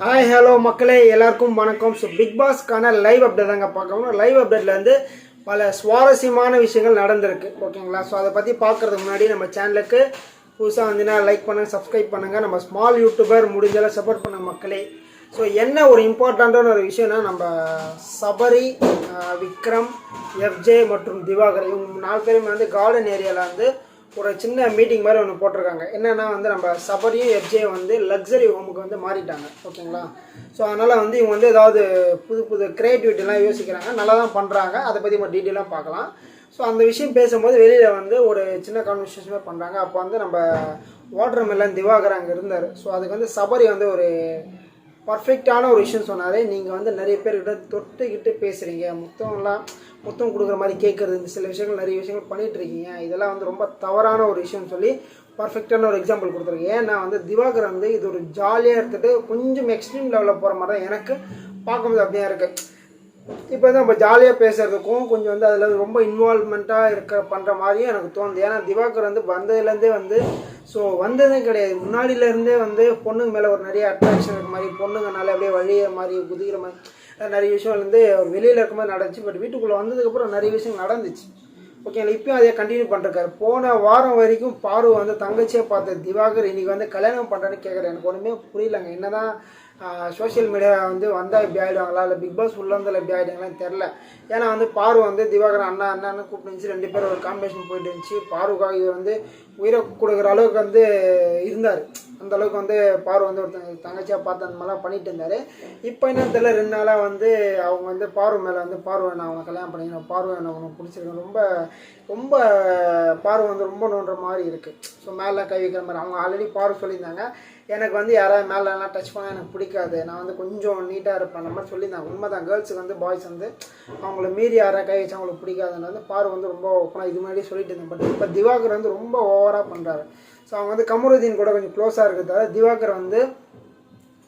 Hi hello மக்களே எல்லாருக்கும் வணக்கம். ஸோ பிக் பாஸ்க்கான லைவ் அப்டேட் தாங்க பார்க்கணும் லைவ் அப்டேட்ல வந்து பல சுவாரஸ்யமான விஷயங்கள் நடந்திருக்கு. ஓகேங்களா ஸோ அதை பற்றி பார்க்கறதுக்கு முன்னாடி நம்ம சேனலுக்கு புதுசாக வந்தீங்கன்னா லைக் பண்ணுங்கள் சப்ஸ்கிரைப் பண்ணுங்கள் நம்ம ஸ்மால் யூடியூபர் முடிஞ்சளவு சப்போர்ட் பண்ண மக்களே. ஸோ என்ன ஒரு இம்பார்ட்டண்ட்டான ஒரு விஷயம்னா நம்ம சபரி விக்ரம் எஃப்ஜே மற்றும் திவாகர் இவங்க நாலு பேருமே வந்து கார்டன் ஏரியாவில் வந்து ஒரு சின்ன மீட்டிங் மாதிரி ஒன்று போட்டிருக்காங்க. என்னென்னா வந்து நம்ம சபரியும் எஃப்ஜேயும் வந்து லக்ஸரி ஹோமுக்கு வந்து மாறிட்டாங்க. ஓகேங்களா? ஸோ அதனால் வந்து இவங்க வந்து ஏதாவது புது புது க்ரியேட்டிவிட்டிலாம் யோசிக்கிறாங்க. நல்லா தான் பண்ணுறாங்க அதை பற்றி நம்ம டீட்டெயிலாக பார்க்கலாம். ஸோ அந்த விஷயம் பேசும்போது வெளியில் வந்து ஒரு சின்ன கான்வர்சேஷன் பண்ணுறாங்க அப்போ வந்து நம்ம வாட்டர் மெல்லன் திவாகர் அங்கே இருந்தார். ஸோ அதுக்கு வந்து சபரி வந்து ஒரு பர்ஃபெக்டான ஒரு விஷயம் சொன்னார். நீங்கள் வந்து நிறைய பேர்கிட்ட தொட்டுக்கிட்டு பேசுகிறீங்க மொத்தம்லாம் மொத்தம் கொடுக்குற மாதிரி கேட்குறது இந்த சில விஷயங்கள் நிறைய விஷயங்கள் பண்ணிட்டு இருக்கீங்க இதெல்லாம் வந்து ரொம்ப தவறான ஒரு விஷயம்னு சொல்லி பர்ஃபெக்டான ஒரு எக்ஸாம்பிள் கொடுத்துருக்கேன். ஏன்னா வந்து திவாகர் வந்து இது ஒரு ஜாலியாக எடுத்துகிட்டு கொஞ்சம் எக்ஸ்ட்ரீம் லெவலில் போகிற மாதிரி தான் எனக்கு பார்க்கும்போது அப்படியே இருக்குது இப்போ வந்து நம்ம ஜாலியாக பேசுகிறதுக்கும் கொஞ்சம் வந்து அதில் ரொம்ப இன்வால்மெண்ட்டாக இருக்க பண்ணுற மாதிரியும் எனக்கு தோணுது. ஏன்னா திவாகர் வந்து வந்ததுலேருந்தே வந்து ஸோ வந்ததே கிடையாது. முன்னாடியிலேருந்தே வந்து பொண்ணுங்க மேலே ஒரு நிறைய அட்ராக்ஷன் இருக்க மாதிரி பொண்ணுங்கனால அப்படியே வழிய மாதிரி குதிக்கிற மாதிரி நிறைய விஷயம் வந்து வெளியில் மாதிரி நடந்துச்சு. பட் வீட்டுக்குள்ளே வந்ததுக்கப்புறம் நிறைய விஷயம் நடந்துச்சு. ஓகேங்களா இப்பயும் அதே கண்டினியூ பண்ணுறாரு போன வாரம் வரைக்கும் பாரு வந்து தங்கச்சியை பார்த்த திவாகர் இன்னைக்கு வந்து கல்யாணம் பண்ணுறேன்னு கேட்குறேன் எனக்கு ஒன்றுமே புரியலங்க. என்ன தான் சோஷியல் மீடியா வந்து வந்தால் இப்படி ஆகிடுவாங்களா இல்லை பிக் பாஸ் உள்ள வந்தால் இப்படி ஆகிடுவாங்களான்னு தெரில ஏன்னா வந்து பாரு வந்து திவாகரன் அண்ணா அண்ணான்னு கூப்பிட்டு இருந்துச்சு. ரெண்டு பேரும் ஒரு காம்பினேஷன் போயிட்டு இருந்துச்சு. பாருக்காக இவர் வந்து உயிரை கொடுக்குற அளவுக்கு வந்து இருந்தார். அந்த அளவுக்கு வந்து பாரு வந்து ஒருத்தங்க தங்கச்சியாக பார்த்து அந்த மாதிரிலாம் பண்ணிட்டு இருந்தார். இப்போ என்ன தெரியல ரெண்டு நாளாக வந்து அவங்க வந்து பார்வை மேலே வந்து பார்வை நான் அவனை கல்யாணம் பண்ணிக்கணும் பார்வை நான் உனக்கு பிடிச்சிருக்கேன். ரொம்ப ரொம்ப பார்வை வந்து ரொம்ப நோன்ற மாதிரி இருக்குது ஸோ மேலே கை வைக்கிற மாதிரி. அவங்க ஆல்ரெடி பார்வை சொல்லியிருந்தாங்க. எனக்கு வந்து யாராவது மேலெலாம் டச் பண்ணால் எனக்கு பிடிக்காது. நான் வந்து கொஞ்சம் நீட்டாக இருப்பேன் அந்த மாதிரி சொல்லியிருந்தாங்க. உண்மை தான் கேர்ள்ஸுக்கு வந்து பாய்ஸ் வந்து அவங்கள மீறி யாராவது கை வச்சு அவங்களுக்கு பிடிக்காதுன்னு வந்து பார்வை வந்து ரொம்ப ஓப்பனாக இது முன்னாடியே சொல்லிட்டு இருந்தேன் பட் இப்போ திவாகர் வந்து ரொம்ப ஓவராக பண்ணுறாரு ஸோ அவங்க வந்து கமருதீன் கூட கொஞ்சம் க்ளோஸாக இருக்கிறதால திவாகர் வந்து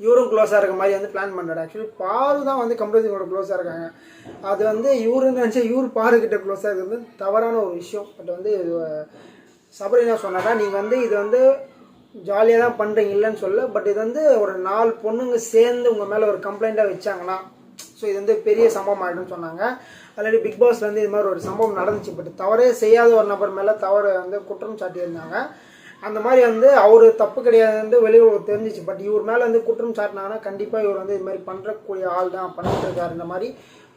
இவரும் க்ளோஸாக இருக்க மாதிரி வந்து பிளான் பண்ணுறாரு ஆக்சுவலி பாரு தான் வந்து கம்ப்ரஸிங்கோட க்ளோஸாக இருக்காங்க. அது வந்து இவருன்னு நினச்சா இவர் பாருக்கிட்ட க்ளோஸாக இருக்கிறது தவறான ஒரு விஷயம். பட் வந்து சபரினா சபரி நீங்கள் வந்து இது வந்து ஜாலியாக தான் பண்ணுறீங்க இல்லைன்னு சொல்ல பட் இது வந்து ஒரு நாலு பொண்ணுங்க சேர்ந்து உங்கள் மேலே ஒரு கம்ப்ளைண்ட்டாக வச்சாங்கன்னா ஸோ இது வந்து பெரிய சம்பவம் ஆகிடும்னு சொன்னாங்க. ஆல்ரெடி பிக் பாஸ்லேருந்து இது மாதிரி ஒரு சம்பவம் நடந்துச்சு. பட் தவறே செய்யாத ஒரு நபர் மேலே தவறு வந்து குற்றம் சாட்டியிருந்தாங்க. அந்த மாதிரி வந்து அவர் தப்பு கிடையாது வந்து வெளியூர் தெரிஞ்சிச்சு. பட் இவர் மேலே வந்து குற்றம் சாட்டினாங்கன்னா கண்டிப்பாக இவர் வந்து இது மாதிரி பண்ணுறக்கூடிய ஆள் தான் பண்ணிட்டு இருக்காரு இந்த மாதிரி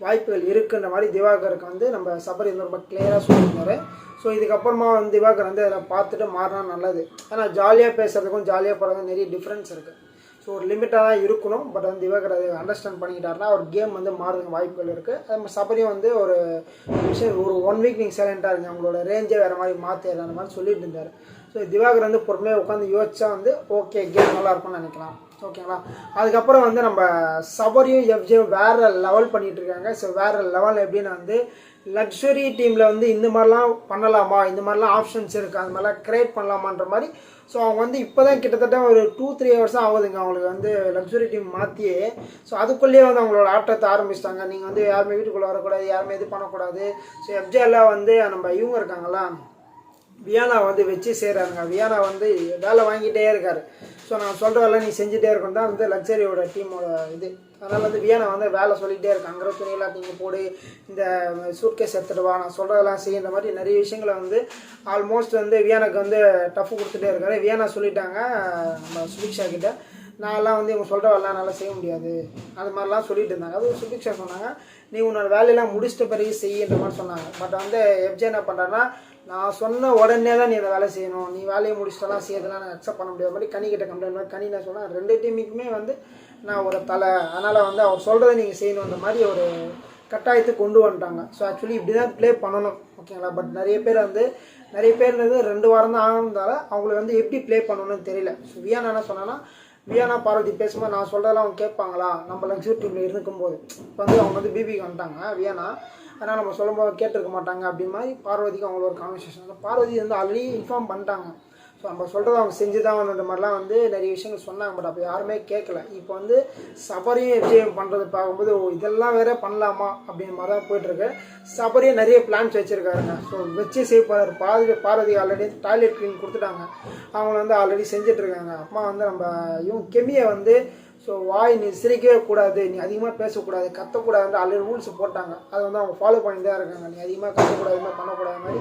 வாய்ப்புகள் இருக்குன்ற மாதிரி திவாகருக்கு வந்து நம்ம சபரி வந்து ரொம்ப கிளியராக சொல்லியிருந்தார். ஸோ இதுக்கப்புறமா வந்து திவாகர் வந்து அதில் பார்த்துட்டு மாறினா நல்லது. ஏன்னா ஜாலியாக பேசுறதுக்கும் ஜாலியாக போகிறதுக்கும் நிறைய டிஃப்ரென்ஸ் இருக்குது ஸோ ஒரு லிமிட்டாக தான் இருக்கணும். பட் வந்து திவாகர் அதை அண்டர்ஸ்டாண்ட் பண்ணிக்கிட்டாருன்னா அவர் கேம் வந்து மாறுறதுக்கு வாய்ப்புகள் இருக்குது அது மாதிரி சபரியும் வந்து ஒரு விஷயம் ஒரு ஒன் வீக் நீங்கள் சைலண்ட்டாக இருங்க. அவங்களோட ரேஞ்சே வேறு மாதிரி மாற்றி அந்த மாதிரி சொல்லிட்டு இருந்தார். ஸோ திவாகர் வந்து பொறுமையாக உட்காந்து யோசிச்சா வந்து ஓகே கேம் நல்லா இருக்கும்னு நினைக்கலாம் ஓகேங்களா அதுக்கப்புறம் வந்து நம்ம சபரியும் எஃப்ஜியும் வேறு லெவல் பண்ணிட்டு இருக்காங்க. ஸோ வேறு லெவல் எப்படின்னு வந்து லக்ஸுரி டீமில் வந்து இந்த மாதிரிலாம் பண்ணலாமா? இந்த மாதிரிலாம் ஆப்ஷன்ஸ் இருக்குது அந்த மாதிரிலாம் க்ரியேட் பண்ணலாமான்ற மாதிரி. ஸோ அவங்க வந்து இப்போ தான் கிட்டத்தட்ட ஒரு டூ த்ரீ ஹவர்ஸாக ஆகுதுங்க. அவங்களுக்கு வந்து லக்ஸுரி டீம் மாற்றியே ஸோ அதுக்குள்ளேயே வந்து அவங்களோட ஆட்டத்தை ஆரம்பிச்சிட்டாங்க. நீங்கள் வந்து யாருமே வீட்டுக்குள்ளே வரக்கூடாது யாருமே இது பண்ணக்கூடாது. ஸோ எஃப்ஜேலாம் வந்து நம்ம இவங்க இருக்காங்களா? வியானா வந்து வச்சு செய்கிறாருங்க வியானா வந்து வேலை வாங்கிட்டே இருக்கார். ஸோ நான் சொல்கிறதெல்லாம் நீ செஞ்சுட்டே இருக்கணும். தான் வந்து லக்ஸரியோட டீமோட இது. அதனால் வந்து வியானா வந்து வேலை சொல்லிகிட்டே இருக்கு. அங்கே துணியெல்லாம் நீங்கள் போடு இந்த சூட்கேஸ் எடுத்துகிட்டு வா நான் சொல்கிறதெல்லாம் செய்யுற மாதிரி நிறைய விஷயங்களை வந்து ஆல்மோஸ்ட் வந்து வியானாக்கு வந்து டஃப் கொடுத்துட்டே இருக்காரு. வியானா சொல்லிட்டாங்க நம்ம சுபிக்ஷா கிட்டே. நான்லாம் வந்து இவங்க சொல்கிற வேலைலாம் என்னால் செய்ய முடியாது. அது மாதிரிலாம் சொல்லிட்டு இருந்தாங்க. அது சுபிக்ஷா சொன்னாங்க. நீ உன்னோட வேலையெல்லாம் முடிச்சிட்ட பிறகு செய்யன்ற மாதிரி சொன்னாங்க. பட் வந்து எஃப்ஜே என்ன பண்ணுறாருன்னா நான் சொன்ன உடனே தான் நீ அதை வேலை செய்யணும். நீ வேலையை முடிச்சிட்டலாம் செய்யறதுலாம் நான் அக்செப்ட் பண்ண முடியாத. மாதிரி கனி கிட்ட கம்ப்ளைண்ட் பண்ணி கனி நான் சொன்னேன். ரெண்டு டீமுக்குமே வந்து நான் ஒரு தலை. அதனால் வந்து அவர் சொல்கிறத நீங்கள் செய்யணுன்ற மாதிரி ஒரு கட்டாயத்தை கொண்டு வந்துட்டாங்க. ஸோ ஆக்சுவலி இப்படி தான் ப்ளே பண்ணணும் ஓகேங்களா பட் நிறைய பேர் வந்து நிறைய பேர் வந்து ரெண்டு வாரம் தான் ஆனதால அவங்களை வந்து எப்படி ப்ளே பண்ணணும்னு தெரியல. ஸோ வியான் என்ன சொன்னால் வியானா பார்வதி பேசும்போது நான் சொல்கிறதெல்லாம் அவங்க கேட்பாங்களா? நம்ம லக்ஸுரி டீமில் இருக்கும் போது இப்போ வந்து அவங்க வந்து பிபிக்கு வந்துட்டாங்க வியானா ஆனால் நம்ம சொல்லும்போது கேட்டிருக்க மாட்டாங்க அப்படி மாதிரி பார்வதிக்கு அவங்களோட ஒரு கான்வர்சேஷன் பார்வதி வந்து ஆல்ரெடி இன்ஃபார்ம் பண்ணிட்டாங்க. ஸோ நம்ம சொல்கிறத அவங்க செஞ்சு தான் அந்த மாதிரிலாம் வந்து நிறைய விஷயங்கள் சொன்னாங்க பட் அப்போ யாருமே கேட்கல. இப்போ வந்து சபரியும் விஜயம் பண்ணுறது பார்க்கும்போது ஓ இதெல்லாம் வேற பண்ணலாமா அப்படின்ற மாதிரி தான் போயிட்டுருக்கு. சபரியும் நிறைய பிளான்ஸ் வச்சுருக்காருங்க. ஸோ வச்சு செய்ய Bharathi Parvathi already toilet clean கொடுத்துட்டாங்க. அவங்க வந்து ஆல்ரெடி செஞ்சுட்டு இருக்காங்க. அம்மா வந்து நம்ம இவங்க கெமியை வந்து ஸோ வாய் நீ சிரிக்கவே கூடாது நீ அதிகமாக பேசக்கூடாது கத்தக்கூடாதுன்ற ஆல்ரெடி ரூல்ஸ் போட்டாங்க. அதை வந்து அவங்க ஃபாலோ பண்ணிட்டு தான் இருக்காங்க. நீ அதிகமாக கத்தக்கூடாது இது மாதிரி பண்ணக்கூடாது மாதிரி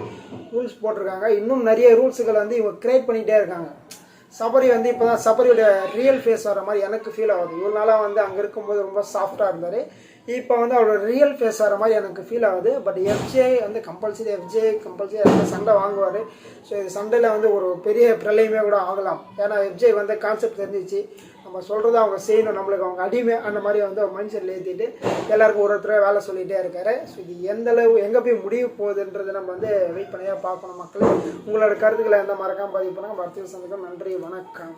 ரூல்ஸ் போட்டிருக்காங்க. இன்னும் நிறைய ரூல்ஸுகளை வந்து இவங்க கிரியேட் பண்ணிகிட்டே இருக்காங்க. சபரி வந்து இப்போ தான் சபரியோட ரியல் ஃபேஸ் வர மாதிரி எனக்கு ஃபீல் ஆகுது. இவ்வளோ நாளாக வந்து அங்கே இருக்கும்போது ரொம்ப சாஃப்டாக இருந்தார். இப்போ வந்து அவரோட ரியல் ஃபேஸ் வர மாதிரி எனக்கு ஃபீல் ஆகுது. பட் எஃப்ஜே வந்து கம்பல்சரி எஃப்ஜே கம்பல்சரி சண்டை வாங்குவார். ஸோ இது சண்டையில் வந்து ஒரு பெரிய பிரளயமே கூட ஆகலாம். ஏன்னா எஃப்ஜே வந்து கான்செப்ட் தெரிஞ்சிச்சு. நம்ம சொல்கிறத அவங்க செய்யணும். நம்மளுக்கு அவங்க அடிமை அந்த மாதிரி வந்து ஒரு ஏற்றிட்டு எல்லாருக்கும் ஒரு ஒருத்தர வேலை சொல்லிகிட்டே இருக்காரு. ஸோ இது எந்த அளவு எங்கே போய் முடிய போகுதுன்றதை நம்ம வந்து வெயிட் பண்ணியாக பார்க்கணும் மக்கள். உங்களோட கருத்துக்களை எந்த மறக்காமல் பதிவு பண்ணுங்கள் மருத்துவ சந்திக்கும் நன்றி வணக்கம்.